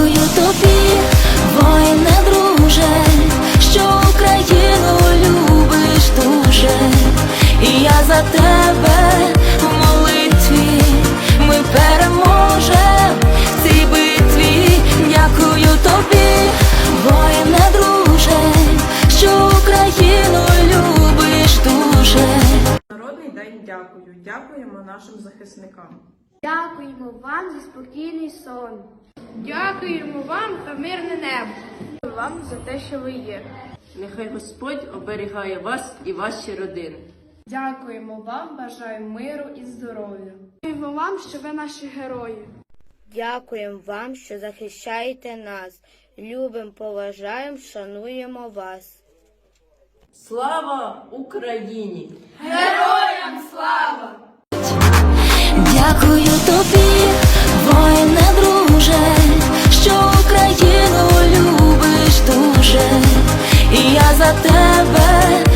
Дякую тобі, воїне друже, що Україну любиш дуже, і я за тебе в молитві, ми переможем в цій битві. Дякую тобі, воїне друже, що Україну любиш дуже. Народний день дякую. Дякуємо нашим захисникам. Дякуємо вам за спокійний сон. Дякуємо вам за мирне небо. Дякую вам за те, що ви є. Нехай Господь оберігає вас і ваші родини. Дякуємо вам, бажаємо миру і здоров'я. Дякуємо вам, що ви наші герої. Дякуємо вам, що захищаєте нас. Любимо, поважаємо, шануємо вас. Слава Україні! Героям слава! Дякую тобі, за тебе.